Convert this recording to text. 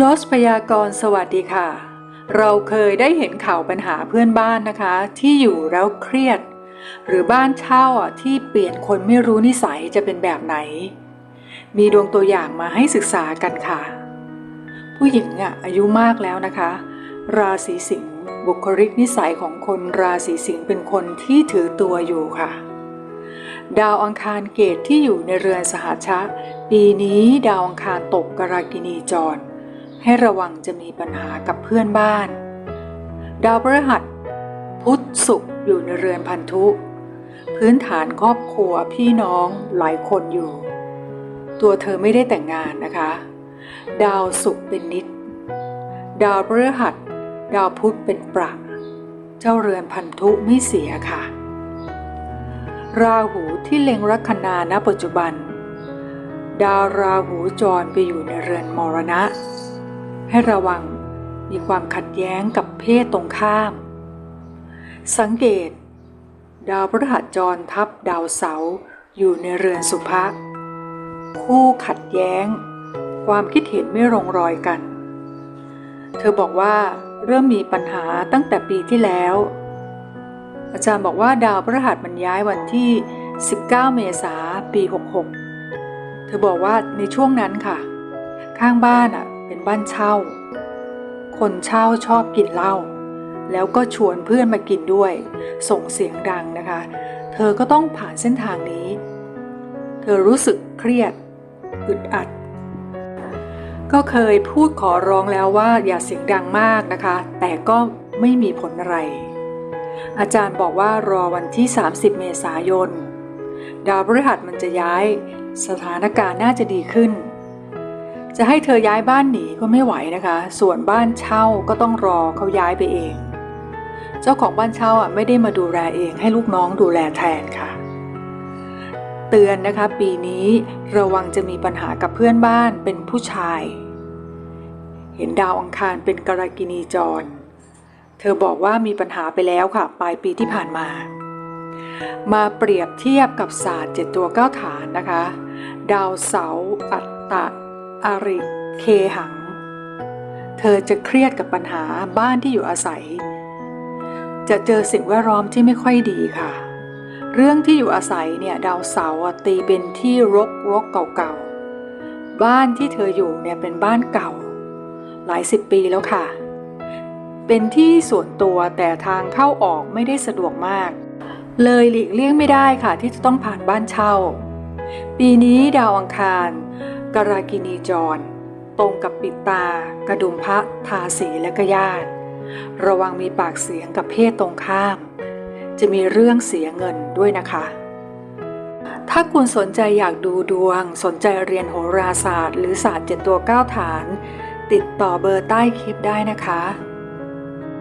โรสพยากรณ์สวัสดีค่ะ เราเคยได้เห็นข่าวปัญหาเพื่อนบ้านนะคะ ที่อยู่แล้วเครียด หรือบ้านเช่าที่เปลี่ยนคนไม่รู้นิสัยจะเป็นแบบไหน มีดวงตัวอย่างมาให้ศึกษากันค่ะ ผู้หญิงอะอายุมากแล้วนะคะ ราศีสิงห์บุคลิกนิสัยของคนราศีสิงห์เป็นคนที่ถือตัวอยู่ค่ะ ดาวอังคารเกตที่อยู่ในเรือนสหชชะปีนี้ดาวอังคารตกกรากินีจร ให้ระวังจะมีปัญหากับเพื่อนบ้าน ดาวพฤหัส พุธศุกร์อยู่ในเรือนพันธุ พื้นฐานครอบครัวพี่น้องหลายคนอยู่ ตัวเธอไม่ได้แต่งงานนะคะ ดาวศุกร์เป็นนิด ดาวพฤหัส ดาวพุธเป็นประเจ้าเรือนพันธุไม่เสียค่ะ ราหูที่เล็งลัคนาณปัจจุบัน ดาวราหูจรไปอยู่ในเรือนมรณะ ให้ระวังมีความขัดแย้งกับเพศตรงข้าม สังเกต ดาวพฤหัสจรทับดาวเสาอยู่ในเรือนสุภะคู่ขัดแย้ง ความคิดเห็นไม่ลงรอยกัน เธอบอกว่าเริ่มมีปัญหาตั้งแต่ปีที่แล้ว อาจารย์บอกว่าดาวพฤหัสมันย้ายวันที่ 19 เมษาปี 66 เธอบอกว่าในช่วงนั้นค่ะ ข้างบ้านอะ เป็นบ้านเช่า คนเช่าชอบกินเหล้าแล้วก็ชวนเพื่อนมากินด้วย ส่งเสียงดังนะคะ เธอก็ต้องผ่านเส้นทางนี้ เธอรู้สึกเครียดอึดอัด ก็เคยพูดขอร้องแล้วว่าอย่าเสียงดังมากนะคะ แต่ก็ไม่มีผลอะไร อาจารย์บอกว่ารอวันที่ 30 เมษายน ดาวพฤหัสมันจะย้าย สถานการณ์น่าจะดีขึ้น จะให้เธอย้ายบ้านหนีก็ไม่ไหวนะคะ ส่วนบ้านเช่าก็ต้องรอเขาย้ายไปเอง เจ้าของบ้านเช่าอะไม่ได้มาดูแลเอง ให้ลูกน้องดูแลแทนค่ะ เตือนนะคะ ปีนี้ระวังจะมีปัญหากับเพื่อนบ้านเป็นผู้ชาย เห็นดาวอังคารเป็นกรกินีจร เธอบอกว่ามีปัญหาไปแล้วค่ะ ปลายปีที่ผ่านมา มาเปรียบเทียบกับศาสตร์เจ็ดตัวเก้าฐานนะคะ ดาวเสาอัตตะ อาริเคหัง เธอจะเครียดกับปัญหาบ้านที่อยู่อาศัย จะเจอสิ่งแวดล้อมที่ไม่ค่อยดีค่ะ เรื่องที่อยู่อาศัยเนี่ยดาวเสาร์ตีเป็นที่รกรกเก่าๆ บ้านที่เธออยู่เนี่ยเป็นบ้านเก่า หลายสิบปีแล้วค่ะ เป็นที่ส่วนตัวแต่ทางเข้าออกไม่ได้สะดวกมาก เลยหลีกเลี่ยงไม่ได้ค่ะที่จะต้องผ่านบ้านเช่า ปีนี้ดาวอังคาร กรากินีจร ตรงกับปิดตา กระดุมพระทาสีและกระยาดระวังมีปากเสียงกับเพศตรงข้าม จะมีเรื่องเสียเงินด้วยนะคะ ถ้าคุณสนใจอยากดูดวง สนใจเรียนโหราศาสตร์ หรือศาสตร์เจ็ดตัวเก้าฐาน ติดต่อเบอร์ใต้คลิปได้นะคะ